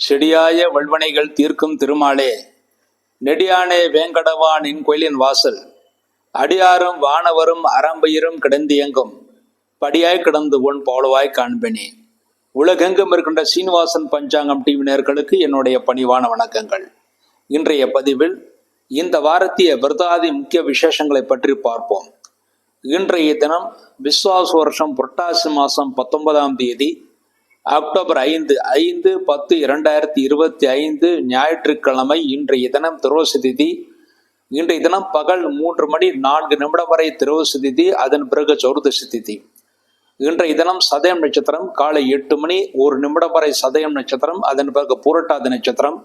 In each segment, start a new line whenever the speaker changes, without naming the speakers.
செடியாய வல்வனைகள் தீர்க்கும் திருமாலே நெடியானே வேங்கடவானின் கோயிலின் வாசல் அடியாரும் வானவரும் அறம்பயிரும் கிடந்து எங்கும் படியாய் கிடந்து உன் பாலுவாய் காண்பனே. உலகெங்கும் இருக்கின்ற சீனிவாசன் பஞ்சாங்கம் டிவி நேர்களுக்கு என்னுடைய பணிவான வணக்கங்கள். இன்றைய பதிவில் இந்த வாரத்திய விரதாதி முக்கிய விசேஷங்களை பற்றி பார்ப்போம். இன்றைய தினம் விஸ்வாச வருஷம் புரட்டாசி மாதம் பத்தொன்பதாம் தேதி அக்டோபர் ஐந்து ஐந்து பத்து இரண்டாயிரத்தி இருபத்தி ஐந்து ஞாயிற்றுக்கிழமை இன்றைய தினம் திரோசி திதி. இன்றைய தினம் பகல் மூன்று மணி நான்கு நிமிடம் வரை திரோசி திதி அதன் பிறகு சௌர்தசி திதி. இன்றைய தினம் சதயம் நட்சத்திரம் காலை எட்டு மணி ஒரு நிமிடம் வரை சதயம் நட்சத்திரம் அதன் பிறகு புரட்டாதி நட்சத்திரம்.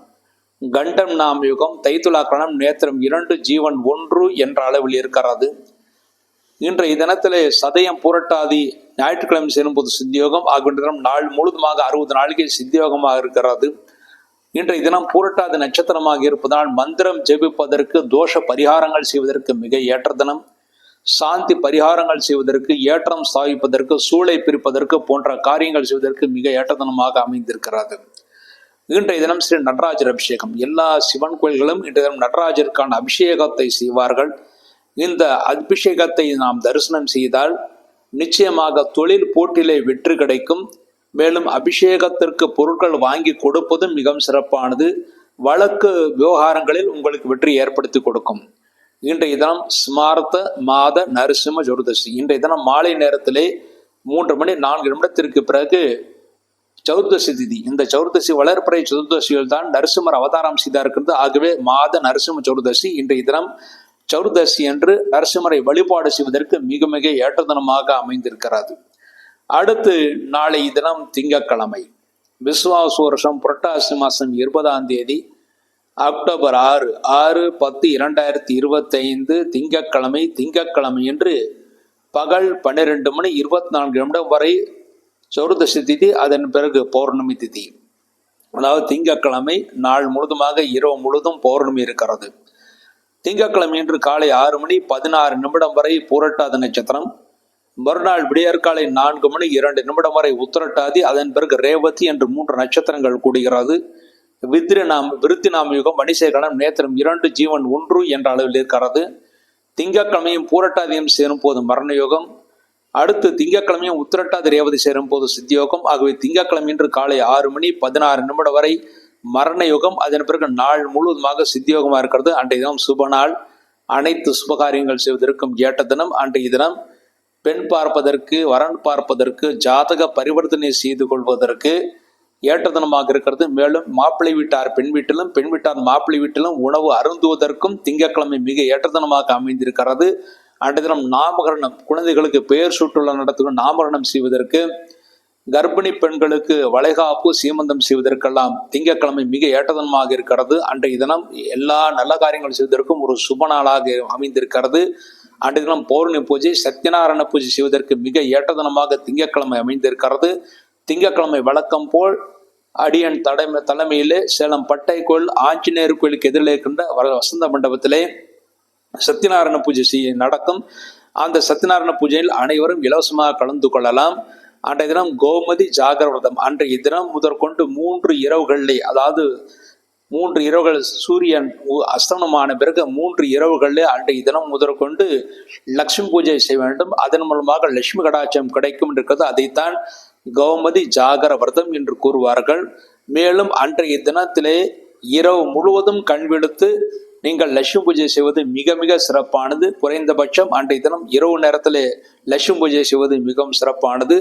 கண்டம் நாம் யுகம் தைத்துலாக்கணம் நேத்திரம் இரண்டு ஜீவன் ஒன்று என்ற அளவில் இருக்கிறது. இன்றைய தினத்திலே சதயம் புரட்டாதி ஞாயிற்றுக்கிழமை சேரும்போது சித்தியோகம் ஆகின்ற தினம் நாள் முழுதுமாக அறுபது நாளைக்கு சித்தியோகமாக இருக்கிறது. இன்றைய தினம் பூரட்டாதி நட்சத்திரமாக இருப்பதால் மந்திரம் ஜெபிப்பதற்கு தோஷ பரிகாரங்கள் செய்வதற்கு மிக ஏற்ற தினம். சாந்தி பரிகாரங்கள் செய்வதற்கு ஏற்றம் ஸ்தாபிப்பதற்கு சூளை பிரிப்பதற்கு போன்ற காரியங்கள் செய்வதற்கு மிக ஏற்ற தினமாக அமைந்திருக்கிறது. இன்றைய தினம் ஸ்ரீ நடராஜர் அபிஷேகம். எல்லா சிவன் கோயில்களும் இன்றைய தினம் நடராஜருக்கான அபிஷேகத்தை செய்வார்கள். இந்த அபிஷேகத்தை நாம் தரிசனம் செய்தால் நிச்சயமாக தொழில் போட்டியிலே வெற்றி கிடைக்கும். மேலும் அபிஷேகத்திற்கு பொருட்கள் வாங்கி கொடுப்பதும் மிகவும் சிறப்பானது. வழக்கு விவகாரங்களில் உங்களுக்கு வெற்றி ஏற்படுத்தி கொடுக்கும். இன்றைய தினம் ஸ்மார்த்த மாத நரசிம்ம ஜோதிஷி இன்றைய தினம் மாலை நேரத்திலே மூன்று மணி நான்கு நிமிடத்திற்கு பிறகு சதுர்தசி திதி. இந்த சதுர்தசி வளர்ப்பறை சதுர்தசியில் தான் நரசிம்மர் அவதாரம் செய்தார் இருக்கிறது ஆகவே மாத நரசிம்ம சதுர்தசி. இன்றைய தினம் சௌர்தசி என்று நரசிம்மரை வழிபாடு செய்வதற்கு மிக மிக ஏற்றதனமாக அமைந்திருக்கிறது. அடுத்து நாளை தினம் திங்கட்கிழமை விஸ்வாச வருஷம் புரட்டாசி மாதம் இருபதாம் தேதி அக்டோபர் ஆறு ஆறு பத்து இரண்டாயிரத்தி இருபத்தைந்து திங்கக்கிழமை திங்கட்கிழமை என்று பகல் பன்னிரெண்டு மணி இருபத்தி நான்கு நிமிடம் வரை சௌர்தசி திதி அதன் பிறகு பௌர்ணமி திதி. அதாவது திங்கட்கிழமை நாள் முழுதுமாக இரவு முழுதும் பௌர்ணமி இருக்கிறது. திங்கட்கிழமை இன்று காலை ஆறு மணி பதினாறு நிமிடம் வரை பூரட்டாத நட்சத்திரம். மறுநாள் விடியற்காலை நான்கு மணி இரண்டு நிமிடம் வரை உத்திரட்டாதி. அதன் பிறகு ரேவதி என்று மூன்று நட்சத்திரங்கள் கூடுகிறது. வித்ரி நாம் விருத்தி நாம யுகம் மணிசேகரம் நேத்திரம் இரண்டு ஜீவன் ஒன்று என்ற அளவில் இருக்கிறது. திங்கட்கிழமையும் பூரட்டாதியும் சேரும் போது மரண யோகம் அடுத்து திங்கட்கிழமையும் உத்திரட்டாதி ரேவதி சேரும் போது சித்தியோகம். ஆகவே திங்கட்கிழமை இன்று காலை ஆறு மணி பதினாறு நிமிடம் வரை மரண யுகம் அதன் பிறகு நாள் முழுவதுமாக சித்தியோகமாக இருக்கிறது. அன்றைய தினம் சுப நாள். அனைத்து சுபகாரியங்கள் செய்வதற்கும் ஏற்ற தினம். அன்றைய தினம் பெண் பார்ப்பதற்கு வரன் பார்ப்பதற்கு ஜாதக பரிவர்த்தனை செய்து கொள்வதற்கு ஏற்ற தினமாக இருக்கிறது. மேலும் மாப்பிள்ளை வீட்டார் பெண் வீட்டிலும் பெண் வீட்டார் மாப்பிள்ளை வீட்டிலும் உணவு அருந்துவதற்கும் திங்கட்கிழமை மிக ஏற்ற தினமாக அமைந்திருக்கிறது. அன்றைய தினம் நாமகரணம் குழந்தைகளுக்கு பெயர் சுற்றுலா நடத்தும் நாமகரணம் செய்வதற்கு கர்ப்பிணி பெண்களுக்கு வளைகாப்பு சீமந்தம் செய்வதற்கெல்லாம் திங்கட்கிழமை மிக ஏற்றதனமாக இருக்கிறது. அன்றைய தினம் எல்லா நல்ல காரியங்கள் செய்வதற்கும் ஒரு சுப நாளாக அமைந்திருக்கிறது. அன்றைய தினம் பௌர்ணமி பூஜை சத்யநாராயண பூஜை செய்வதற்கு மிக ஏற்றதனமாக திங்கட்கிழமை அமைந்திருக்கிறது. திங்கட்கிழமை வழக்கம் போல் அடியன் தலைமை தலைமையிலே சேலம் பட்டை கோயில் ஆஞ்சநேயர் கோயிலுக்கு எதிரில் இருக்கின்ற வர- வசந்த மண்டபத்திலே சத்யநாராயண பூஜை செய்ய நடக்கும். அந்த சத்யநாராயண பூஜையில் அனைவரும் இலவசமாக கலந்து கொள்ளலாம். அன்றைய தினம் கோமதி ஜாகரவிரதம் அன்றைய தினம் முதற்கொண்டு மூன்று இரவுகளிலே அதாவது மூன்று இரவுகள் சூரியன் உ- அஸ்தமனமான பிறகு மூன்று இரவுகளிலே அன்றைய தினம் முதற்கொண்டு லக்ஷ்மி பூஜை செய்ய வேண்டும். அதன் மூலமாக லட்சுமி கடாட்சம் கிடைக்கும் இருக்கிறது. அதைத்தான் கௌமதி ஜாகர விரதம் என்று கூறுவார்கள். மேலும் அன்றைய தினத்திலே இரவு முழுவதும் கண் விடுத்து நீங்கள் லட்சுமி பூஜை செய்வது மிக மிக சிறப்பானது. குறைந்தபட்சம் அன்றைய தினம் இரவு நேரத்திலே லட்சுமி பூஜை செய்வது மிகவும் சிறப்பானது.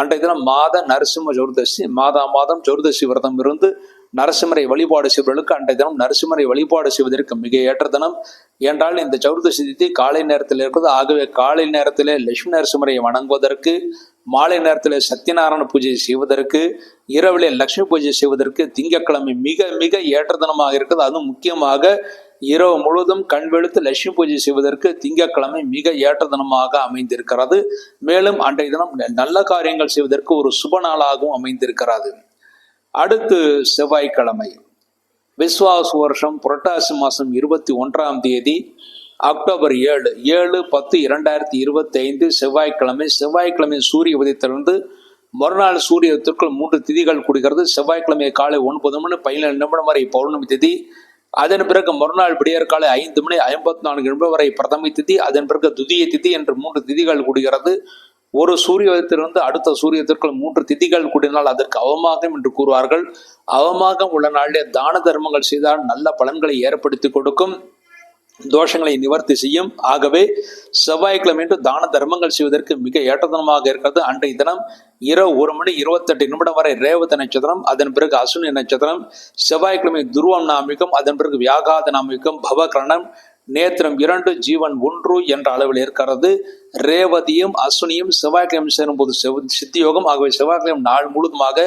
அன்றைய தினம் மாத நரசிம்ம சதுர்தசி மாதா மாதம் சதுர்தசி விரதம் இருந்து நரசிம்மரை வழிபாடு செய்வர்களுக்கு அன்றைய தினம் நரசிம்மரை வழிபாடு செய்வதற்கு மிக ஏற்ற தினம். என்றால் இந்த சதுர்தசி திதி காலை நேரத்தில் இருக்கிறது. ஆகவே காலை நேரத்திலே லட்சுமி நரசிம்மரை வணங்குவதற்கு மாலை நேரத்தில் சத்யநாராயண பூஜை செய்வதற்கு இரவிலே லட்சுமி பூஜை செய்வதற்கு திங்கட்கிழமை மிக மிக ஏற்ற தினமாக இருக்குது அதுவும் முக்கியமாக இரவு முழுவதும் கண் வெளுத்து லட்சுமி பூஜை செய்வதற்கு திங்கட்கிழமை மிக ஏற்ற தினமாக அமைந்திருக்கிறது. மேலும் அன்றைய தினம் நல்ல காரியங்கள் செய்வதற்கு ஒரு சுப நாளாகவும் அமைந்திருக்கிறது. அடுத்து செவ்வாய்க்கிழமை. விஸ்வாச வருஷம் புரட்டாசி மாதம் இருபத்தி ஒன்றாம் தேதி அக்டோபர் ஏழு ஏழு பத்து இரண்டாயிரத்தி இருபத்தி ஐந்து செவ்வாய்க்கிழமை. செவ்வாய்க்கிழமை சூரிய உதயத்திலிருந்து மறுநாள் சூரியத்திற்குள் மூன்று திதிகள் கூடுகிறது. செவ்வாய்க்கிழமை காலை ஒன்பது மணி பதினேழு நிமிடம் வரை பௌர்ணமி திதி அதன் பிறகு மறுநாள் விடியற்காலை ஐந்து மணி ஐம்பத்தி நான்கு நிமிடம் வரை பிரதமை திதி அதன் பிறகு துதிய திதி என்று மூன்று திதிகள் கூடுகிறது. ஒரு சூரியத்திலிருந்து அடுத்த சூரியத்திற்குள் மூன்று திதிகள் கூடினால் அதற்கு அவமாகம் என்று கூறுவார்கள். அவமாகம் உள்ள நாளிலே தான தர்மங்கள் செய்தால் நல்ல பலன்களை ஏற்படுத்தி கொடுக்கும். தோஷங்களை நிவர்த்தி செய்யும். ஆகவே செவ்வாய்க்கிழமை என்று தான தர்மங்கள் செய்வதற்கு மிக ஏற்றதனமாக இருக்கிறது. அன்றைய தினம் இரவு ஒரு மணி இருபத்தெட்டு நிமிடம் வரை ரேவத நட்சத்திரம் அதன் பிறகு அசுனி நட்சத்திரம் செவ்வாய்க்கிழமை துருவம் நாமிக்கும் அதன் பிறகு வியாகாத நாமிக்கும் பவகரணம் நேத்திரம் இரண்டு ஜீவன் ஒன்று என்ற அளவில் இருக்கிறது. ரேவதியும் அசுனியும் செவ்வாய்க்கிழமை சேரும்போது செவ் சித்தியோகம். ஆகவே செவ்வாய்க்கிழமை நாள் முழுதுமாக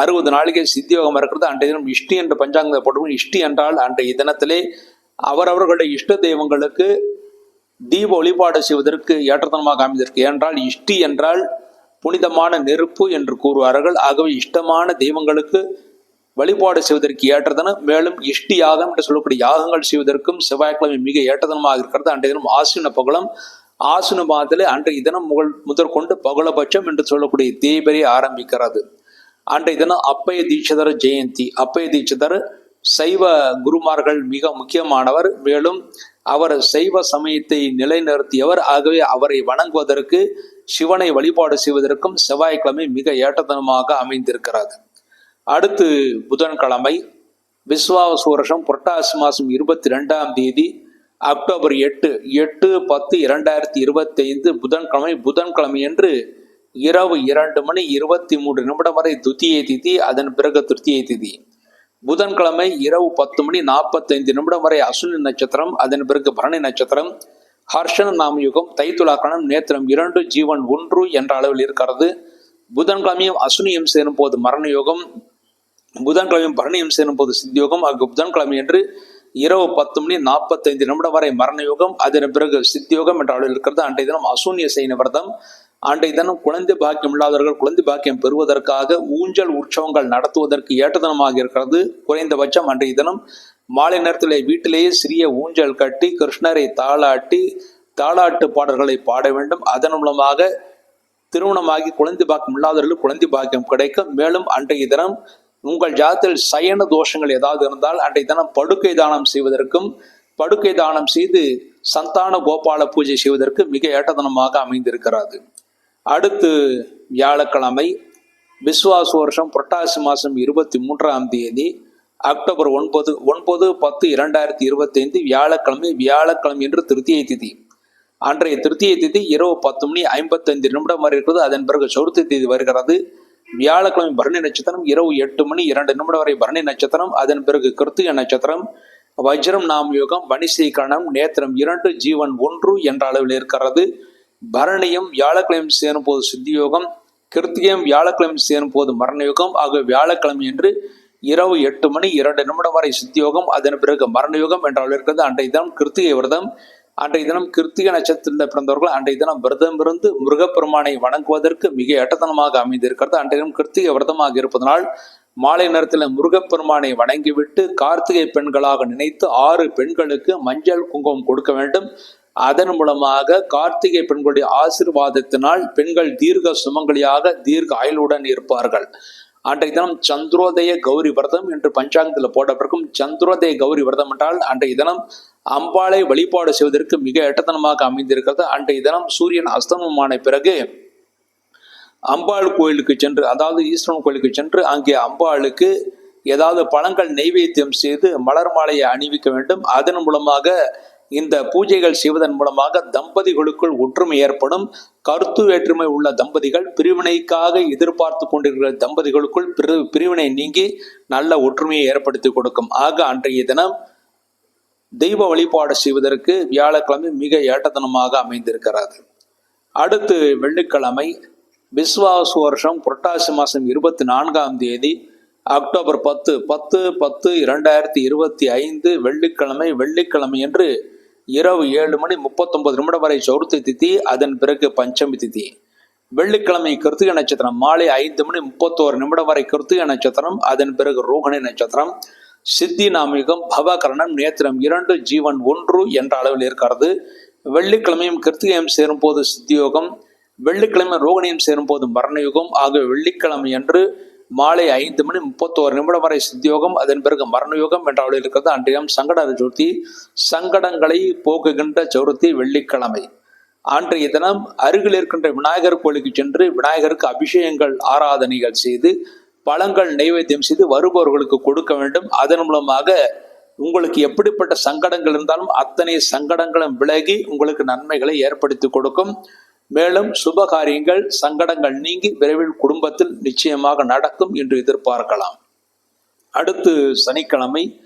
அறுபது நாளைக்கு சித்தியோகம் இருக்கிறது. அன்றைய தினம் இஷ்டி என்ற பஞ்சாங்க போட்டு இஷ்டி என்றால் அன்றைய தினத்திலே அவரவர்களுடைய இஷ்ட தெய்வங்களுக்கு தீப வழிபாடு செய்வதற்கு ஏற்றத்தனமாக அமைந்திருக்கு ஏனென்றால் இஷ்டி என்றால் புனிதமான நெருப்பு என்று கூறுவார்கள். ஆகவே இஷ்டமான தெய்வங்களுக்கு வழிபாடு செய்வதற்கு ஏற்றதனம் மேலும் இஷ்டி யாகம் என்று சொல்லக்கூடிய யாகங்கள் செய்வதற்கும் செவ்வாய்க்கிழமை மிக ஏற்றதனமாக இருக்கிறது. அன்றைய தினம் ஆசின பகுலம் ஆசின மாதத்திலே அன்றைய தினம் முதல் முதற்கொண்டு பகுலபட்சம் என்று சொல்லக்கூடிய தீபரை ஆரம்பிக்கிறது. அன்றைய தினம் அப்பய தீட்சிதர் ஜெயந்தி. அப்பய தீட்சிதர் சைவ குருமார்கள் மிக முக்கியமானவர். மேலும் அவர் சைவ சமயத்தை நிலைநிறுத்தியவர். ஆகவே அவரை வணங்குவதற்கு சிவனை வழிபாடு செய்வதற்கும் செவ்வாய்க்கிழமை மிக ஏற்றத்தனமாக அமைந்திருக்கிறது அடுத்து புதன்கிழமை விஸ்வாவசு வருஷம் புரட்டாசி மாதம் இருபத்தி ரெண்டாம் தேதி அக்டோபர் எட்டு எட்டு பத்து இரண்டாயிரத்தி இருபத்தி ஐந்து புதன்கிழமை. புதன்கிழமை என்று இரவு இரண்டு மணி இருபத்தி மூன்று நிமிடம் வரை துத்தியை திதி அதன் பிறகு திருத்தியை திதி. புதன்கிழமை இரவு பத்து மணி நாற்பத்தைந்து நிமிடம் வரை அசுனி நட்சத்திரம் அதன் பிறகு பரணி நட்சத்திரம் ஹர்ஷன நாமயுகம் தைத்துலாக்கணம் நேத்திரம் இரண்டு ஜீவன் ஒன்று என்ற அளவில் இருக்கிறது. புதன்கிழமையும் அசுனியும் சேரும் போது மரண யோகம் புதன்கிழமையும் பரணியும் சேரும் போது சித்தியோகம் அங்கு புதன்கிழமை என்று இரவு பத்து மணி நாற்பத்தைந்து நிமிடம் வரை மரண யோகம் அதன் பிறகு சித்தியோகம் என்ற அளவில் இருக்கிறது. அன்றைய தினம் அசூன்ய செய்ன விரதம் அன்றைய தினம் குழந்தை பாக்கியம் இல்லாதவர்கள் குழந்தை பாக்கியம் பெறுவதற்காக ஊஞ்சல் உற்சவங்கள் நடத்துவதற்கு ஏற்றதனமாக இருக்கிறது. குறைந்தபட்சம் அன்றைய தினம் மாலை நேரத்திலே வீட்டிலேயே சிறிய ஊஞ்சல் கட்டி கிருஷ்ணரை தாளாட்டி தாளாட்டு பாடல்களை பாட வேண்டும். அதன் மூலமாக திருமணமாகி குழந்தை பாக்கியம் இல்லாதவர்களுக்கு குழந்தை பாக்கியம் கிடைக்கும். மேலும் அன்றைய தினம் உங்கள் ஜாதத்தில் சயன தோஷங்கள் ஏதாவது இருந்தால் அன்றைய தினம் படுக்கை தானம் செய்வதற்கும் படுக்கை தானம் செய்து சந்தான கோபால பூஜை செய்வதற்கு மிக ஏற்றதனமாக அமைந்திருக்கிறது. அடுத்து வியாழக்கிழமை விஸ்வாச வருஷம் புரட்டாசி மாதம் இருபத்தி மூன்றாம் தேதி அக்டோபர் ஒன்பது ஒன்பது பத்து இரண்டாயிரத்தி இருபத்தி ஐந்து வியாழக்கிழமை வியாழக்கிழமை என்று திருத்தியை திதி. அன்றைய திருத்திய திதி இரவு பத்து மணி ஐம்பத்தைந்து நிமிடம் வரை இருக்கிறது. அதன் பிறகு சதுர்த்தி தேதி வருகிறது. வியாழக்கிழமை பரணி நட்சத்திரம் இரவு எட்டு மணி இரண்டு நிமிடம் வரை பரணி நட்சத்திரம். அதன் பிறகு கிருத்திக நட்சத்திரம் வஜ்ரம் நாம் யோகம் வனிசீகரணம் நேத்திரம் இரண்டு ஜீவன் ஒன்று என்ற அளவில் இருக்கிறது. பரணியும் வியாழக்கிழமை சேரும் போது சித்தியோகம் கிருத்திகையும் வியாழக்கிழமை சேரும் போது மரண யோகம் ஆகிய வியாழக்கிழமை என்று இரவு எட்டு மணி இரண்டு நிமிடம் வரை சித்தியோகம் அதன் பிறகு மரணயோகம் என்ற இருக்கிறது. அன்றைய தினம் கிருத்திகை விரதம் அன்றைய தினம் கிருத்திக நட்சத்திரத்தில் பிறந்தவர்கள் அன்றைய தினம் விரதம் இருந்து முருகப்பெருமானை வணங்குவதற்கு மிக எட்டத்தனமாக அமைந்திருக்கிறது. அன்றைய தினம் கிருத்திகை விரதமாக இருப்பதனால் மாலை நேரத்தில் முருகப்பெருமானை வணங்கிவிட்டு கார்த்திகை பெண்களாக நினைத்து ஆறு பெண்களுக்கு மஞ்சள் குங்குமம் கொடுக்க வேண்டும். அதன் மூலமாக கார்த்திகை பெண்களுடைய ஆசிர்வாதத்தினால் பெண்கள் தீர்க்க சுமங்கலியாக தீர்க்க ஆயுளுடன் இருப்பார்கள். அன்றைய தினம் சந்திரோதய கௌரி விரதம் என்று பஞ்சாங்கத்தில் போடப்பட்டிருக்கும். சந்திரோதய கௌரி விரதம் என்றால் அன்றைய தினம் அம்பாளை வழிபாடு செய்வதற்கு மிக எட்டத்தனமாக அமைந்திருக்கிறது. அன்றைய தினம் சூரியன் அஸ்தமமான பிறகு அம்பாள் கோயிலுக்கு சென்று அதாவது ஈஸ்வரன் கோயிலுக்கு சென்று அங்கே அம்பாளுக்கு ஏதாவது பழங்கள் நெய்வேத்தியம் செய்து மலர் மாலையை அணிவிக்க வேண்டும். அதன் மூலமாக இந்த பூஜைகள் செய்வதன் மூலமாக தம்பதிகளுக்குள் ஒற்றுமை ஏற்படும். கருத்து வேற்றுமை உள்ள தம்பதிகள் பிரிவினைக்காக எதிர்பார்த்து கொண்டிருக்கிற தம்பதிகளுக்குள் பிரி பிரிவினை நீங்கி நல்ல ஒற்றுமையை ஏற்படுத்தி கொடுக்கும். ஆக அன்றைய தினம் தெய்வ வழிபாடு செய்வதற்கு வியாழக்கிழமை மிக ஏட்டத்தனமாக அமைந்திருக்கிறது. அடுத்து வெள்ளிக்கிழமை விஸ்வாசு வருஷம் புரட்டாசி மாதம் இருபத்தி நான்காம் தேதி அக்டோபர் பத்து பத்து பத்து இரண்டாயிரத்தி இருபத்தி ஐந்து வெள்ளிக்கிழமை வெள்ளிக்கிழமை என்று இரவு ஏழு மணி முப்பத்தொன்பது நிமிடம் வரை சௌர்த்தி திதி அதன் பிறகு பஞ்சமி திதி. வெள்ளிக்கிழமை கிருத்திக நட்சத்திரம் மாலை ஐந்து மணி முப்பத்தோரு நிமிடம் வரை கிருத்திக நட்சத்திரம் அதன் பிறகு ரோகிணி நட்சத்திரம் சித்தி நாமிகம் பவகரணம் நேத்திரம் இரண்டு ஜீவன் ஒன்று என்ற அளவில் இருக்கிறது. வெள்ளிக்கிழமையும் கிருத்திகையும் சேரும் போது சித்தியோகம் வெள்ளிக்கிழமை ரோகிணியம் சேரும்போது மரணயுகம் ஆகிய வெள்ளிக்கிழமை என்று மாலை ஐந்து மணி முப்பத்தோரு நிமிடம் வரை சித்தியோகம் அதன் பிறகு மரணயோகம் என்ற இருக்கிறது. அன்றையம் சங்கட சதுர்த்தி சங்கடங்களை போக்குகின்ற சதுர்த்தி வெள்ளிக்கிழமை. அன்றைய தினம் அருகில் இருக்கின்ற விநாயகர் கோயிலுக்கு சென்று விநாயகருக்கு அபிஷேகங்கள் ஆராதனைகள் செய்து பழங்கள் நைவேத்தியம் செய்து வருபவர்களுக்கு கொடுக்க வேண்டும். அதன் மூலமாக உங்களுக்கு எப்படிப்பட்ட சங்கடங்கள் இருந்தாலும் அத்தனை சங்கடங்களும் விலகி உங்களுக்கு நன்மைகளை ஏற்படுத்தி கொடுக்கும். மேலும் சுப காரியங்கள் சங்கடங்கள் நீங்கி விரைவில் குடும்பத்தில் நிச்சயமாக நடக்கும் என்று எதிர்பார்க்கலாம். அடுத்து சனிக்கிழமை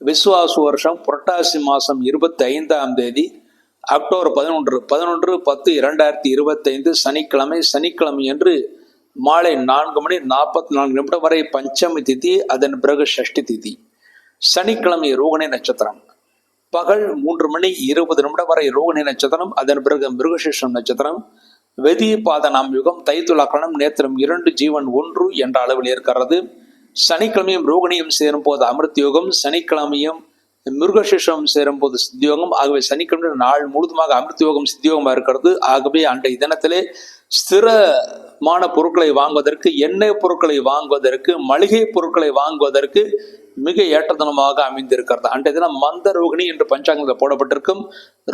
விஸ்வாசு வருஷம் புரட்டாசி மாதம் இருபத்தி ஐந்தாம் தேதி அக்டோபர் பதினொன்று பதினொன்று பத்து இரண்டாயிரத்தி இருபத்தைந்து சனிக்கிழமை சனிக்கிழமை என்று மாலை நான்கு மணி நாற்பத்தி நான்கு நிமிடம் வரை பஞ்சமி திதி அதன் பிறகு ஷஷ்டி திதி. சனிக்கிழமை ரோகிணி நட்சத்திரம். பகல் மூன்று மணி இருபது நிமிடம் வரை ரோகிணி நட்சத்திரம் அதன் பிறகு மிருகசேஷம் நட்சத்திரம் வெதி பாதனாம் யுகம் தைத்துலாக்கணம் நேத்திரம் இரண்டு ஜீவன் ஒன்று என்ற அளவில் இருக்கிறது. சனிக்கிழமையும் ரோகிணியும் சேரும் போது அமிர்த யோகம் சனிக்கிழமையும் மிருகசேஷம் சேரும் போது சித்தியோகம் ஆகவே சனிக்கிழமை நாள் முழுதுமாக அமிர்த யோகம் சித்தியோகமாக இருக்கிறது. ஆகவே அன்றைய தினத்திலே ஸ்திரமான பொருட்களை வாங்குவதற்கு எண்ணெய் பொருட்களை வாங்குவதற்கு மளிகை பொருட்களை வாங்குவதற்கு மிக ஏற்றதனமாக அமைந்திருக்கிறது. அன்றைய தினம் மந்த ரோகிணி என்று பஞ்சாங்கத்தில் போடப்பட்டிருக்கும்.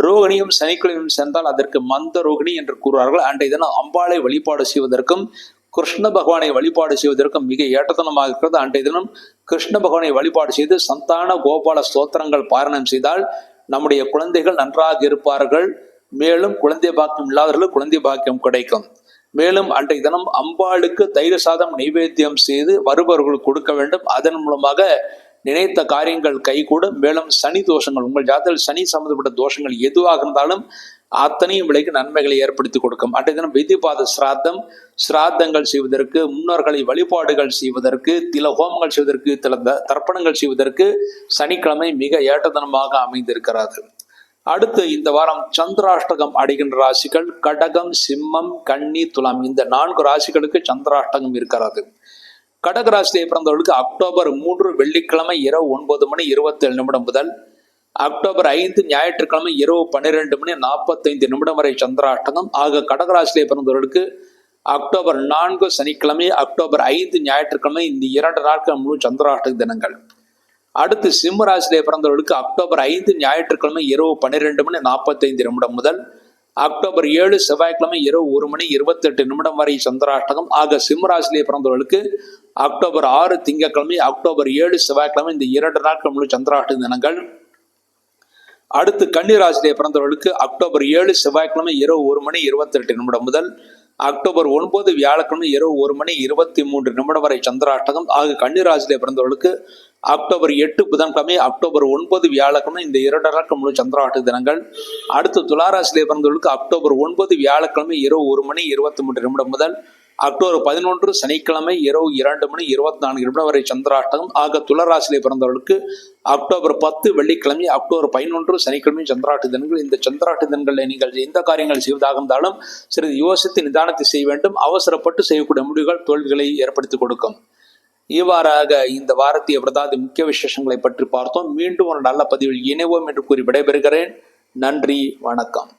ரோகிணியும் சனிக்கிழமையும் சென்றால் அதற்கு மந்த ரோகிணி என்று கூறுவார்கள். அன்றைய தினம் அம்பாளை வழிபாடு செய்வதற்கும் கிருஷ்ண பகவானை வழிபாடு செய்வதற்கும் மிக ஏற்றத்தனமாக இருக்கிறது. அன்றைய தினம் கிருஷ்ண பகவானை வழிபாடு செய்து சந்தான கோபால ஸ்தோத்திரங்கள் பாரணம் செய்தால் நம்முடைய குழந்தைகள் நன்றாக இருப்பார்கள். மேலும் குழந்தை பாக்கியம் இல்லாதவர்கள் குழந்தை பாக்கியம் கிடைக்கும். மேலும் அன்றைய தினம் அம்பாளுக்கு தயிர் சாதம் நைவேத்தியம் செய்து வருபவர்களுக்கு கொடுக்க வேண்டும். அதன் மூலமாக நினைத்த காரியங்கள் கைகூடும். மேலும் சனி தோஷங்கள் உங்கள் ஜாதத்தில் சனி சம்பந்தப்பட்ட தோஷங்கள் எதுவாக இருந்தாலும் அத்தனையும் விலைக்கு நன்மைகளை ஏற்படுத்தி கொடுக்கும். அன்றைய விதிபாத சிராத்தம் சிராத்தங்கள் செய்வதற்கு முன்னோர்களை வழிபாடுகள் செய்வதற்கு தில ஹோமங்கள் செய்வதற்கு தில தர்ப்பணங்கள் செய்வதற்கு சனிக்கிழமை மிக ஏற்றதனமாக அமைந்திருக்கிறது. அடுத்து இந்த வாரம் சந்திராஷ்டகம் அடைகின்ற ராசிகள் கடகம் சிம்மம் கன்னி துலாம் இந்த நான்கு ராசிகளுக்கு சந்திராஷ்டகம் இருக்கிறது. கடக ராசியை பிறந்தவர்களுக்கு அக்டோபர் மூன்று வெள்ளிக்கிழமை இரவு ஒன்பது மணி இருபத்தேழு நிமிடம் முதல் அக்டோபர் ஐந்து ஞாயிற்றுக்கிழமை இரவு பன்னிரெண்டு மணி நாற்பத்தைந்து நிமிடம் வரை சந்திராஷ்டகம் ஆக கடகராசிலே பிறந்தவர்களுக்கு அக்டோபர் நான்கு சனிக்கிழமை அக்டோபர் ஐந்து ஞாயிற்றுக்கிழமை இந்த இரண்டு நாட்கள் முழு சந்திராஷ்டக தினங்கள். அடுத்து சிம்ம ராசியிலே பிறந்தவர்களுக்கு அக்டோபர் ஐந்து ஞாயிற்றுக்கிழமை இரவு பன்னிரெண்டு மணி நாற்பத்தைந்து நிமிடம் முதல் அக்டோபர் ஏழு செவ்வாய்க்கிழமை இரவு ஒரு மணி இருபத்தெட்டு நிமிடம் வரை சந்திராஷ்டகம் ஆக சிம்மராசிலே பிறந்தவர்களுக்கு அக்டோபர் ஆறு திங்கட்கிழமை அக்டோபர் ஏழு செவ்வாய்க்கிழமை இந்த இரண்டு நாட்கள் முழு சந்திராஷ்டக தினங்கள். அடுத்து கன்னிராசிலே பிறந்தவர்களுக்கு அக்டோபர் ஏழு செவ்வாய்க்கிழமை இரவு ஒரு மணி இருபத்தெட்டு நிமிடம் முதல் அக்டோபர் ஒன்பது வியாழக்கிழமை இரவு ஒரு மணி இருபத்தி மூன்று நிமிடம் வரை சந்திராஷ்டகம். ஆக கன்னிராசிலே பிறந்தவர்களுக்கு அக்டோபர் எட்டு புதன்கிழமை அக்டோபர் ஒன்பது வியாழக்கிழமை இந்த இரண்டு நாட்கள் முழு சந்திராஷ்டக தினங்கள். அடுத்து துளாராசிலே பிறந்தவர்களுக்கு அக்டோபர் ஒன்பது வியாழக்கிழமை இரவு ஒரு மணி இருபத்தி மூன்று நிமிடம் முதல் அக்டோபர் பதினொன்று சனிக்கிழமை இரவு இரண்டு மணி இருபத்தி நான்கு நிமிடம் வரை சந்திராஷ்டகம். ஆக துளராசிலே பிறந்தவர்களுக்கு அக்டோபர் பத்து வெள்ளிக்கிழமை அக்டோபர் பதினொன்று சனிக்கிழமை சந்திராட்டு தினங்கள். இந்த சந்திராட்டு தினங்களில் நீங்கள் எந்த காரியங்கள் செய்வதாக இருந்தாலும் சிறிது யோசித்து நிதானத்தை செய்ய வேண்டும். அவசரப்பட்டு செய்யக்கூடிய முடிவுகள் தோல்விகளை ஏற்படுத்தி கொடுக்கும். இவ்வாறாக இந்த வாரத்திய பிரதாதி முக்கிய விசேஷங்களை பற்றி பார்த்தோம். மீண்டும் ஒரு நல்ல பதிவில் இணைவோம் என்று கூறி விடைபெறுகிறேன். நன்றி வணக்கம்.